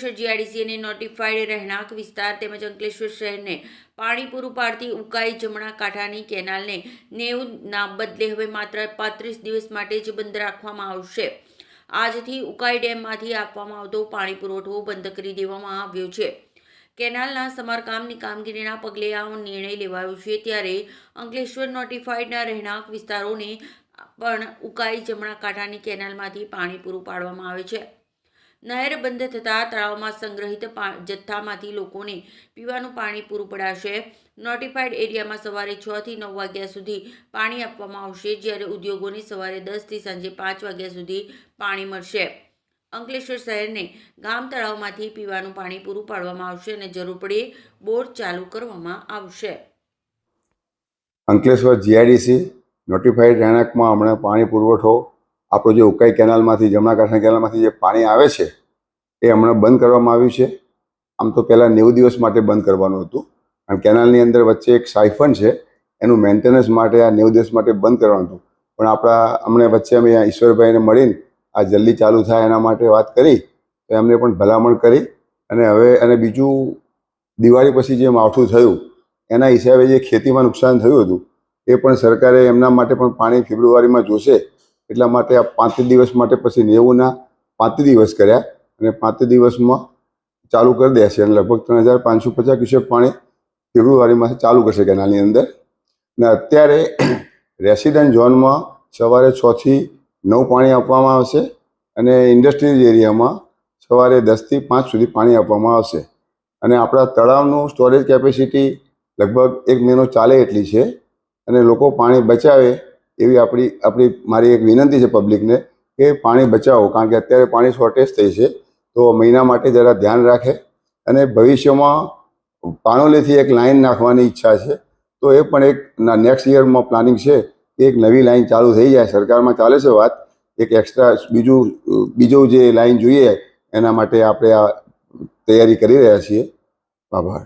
Ankleshwar જીઆઈડીસીએને notified રહેણાંક વિસ્તાર તેમજ અંકલેશ્વર શહેરને પાણી પૂરું પાડતી ઉકાઈ જમણા કાંઠાની કેનાલને નેવુંના બદલે હવે માત્ર પાંત્રીસ દિવસ માટે જ બંધ રાખવામાં આવશે. આજથી ઉકાઈ ડેમમાંથી આપવામાં આવતો પાણી પુરવઠો બંધ કરી દેવામાં આવ્યો છે. કેનાલના સમારકામની કામગીરીના પગલે આ નિર્ણય લેવાયો છે ત્યારે અંકલેશ્વર નોટિફાઈડના રહેણાંક વિસ્તારોને પણ ઉકાઈ જમણા કાંઠાની કેનાલમાંથી પાણી પૂરું પાડવામાં આવે છે. નહેર બંધ થતાં તળાવમાં સંગ્રહિત જથ્થામાંથી લોકોને પીવાનું પાણી પૂરું પડાશે. નોટિફાઈડ એરિયામાં સવારે છ થી નવ વાગ્યા સુધી પાણી આપવામાં આવશે, જ્યારે ઉદ્યોગોને સવારે દસથી સાંજે પાંચ વાગ્યા સુધી પાણી મળશે. અંકલેશ્વર શહેરને ગામ તળાવમાંથી પીવાનું પાણી પૂરું પાડવામાં આવશે અને જરૂર પડે બોર ચાલુ કરવામાં આવશે. અંકલેશ્વર જીઆઈડીસી નોટિફાઈડ રહેણાંકમાં હમણાં પાણી પુરવઠો આપણો જે ઉકાઈ કેનાલમાંથી જમણા કાંઠા કેનાલમાંથી જે પાણી આવે છે, એ હમણાં બંધ કરવામાં આવ્યું છે. આમ તો પહેલાં નેવું દિવસ માટે બંધ કરવાનું હતું. અને કેનાલની અંદર વચ્ચે એક સાયફન છે, એનું મેન્ટેનન્સ માટે આ નેવું દિવસ માટે બંધ કરવાનું હતું. પણ આપણા, અમને વચ્ચે અમે ઈશ્વરભાઈને મળીને આ જલ્દી ચાલુ થાય એના માટે વાત કરી, તો એમને પણ ભલામણ કરી. અને હવે, અને બીજું, દિવાળી પછી જે માવઠું થયું, એના હિસાબે જે ખેતીમાં નુકસાન થયું હતું, એ પણ સરકારે એમના માટે પણ પાણી ફેબ્રુઆરીમાં જોશે. એટલા માટે આ પાંત્રીસ દિવસ માટે પછી નેવુંના પાંત્રીસ દિવસ કર્યા અને પાંત્રીસ દિવસમાં ચાલુ કરી દેશે અને લગભગ ત્રણ હજાર પાંચસો પચાસ ક્યુસેક પાણી ફેબ્રુઆરીમાં ચાલુ કરશે કેનાલની અંદર. ને અત્યારે રેસિડેન્ટ ઝોનમાં સવારે છથી નવ પાણી આપવામાં આવશે અને ઇન્ડસ્ટ્રીઝ એરિયામાં સવારે દસથી પાંચ સુધી પાણી આપવામાં આવશે. અને આપણા તળાવનું સ્ટોરેજ કેપેસિટી લગભગ એક મહિનો ચાલે એટલી છે અને લોકો પાણી બચાવે એવી આપણી આપણી, મારી એક વિનંતી છે પબ્લિકને કે પાણી બચાવો, કારણ કે અત્યારે પાણી શોર્ટેજ થઈ છે. તો મહિના માટે જરા ધ્યાન રાખે અને ભવિષ્યમાં પાણોલીથી એક લાઈન નાખવાની ઈચ્છા છે. તો એ પણ એક નેક્સ્ટ યરમાં પ્લાનિંગ છે એક નવી લાઈન ચાલુ થઈ જાય. સરકારમાં ચાલે છે વાત. એક એક્સ્ટ્રા બીજું બીજું જે લાઈન જોઈએ એના માટે આપણે આ તૈયારી કરી રહ્યા છીએ. આભાર.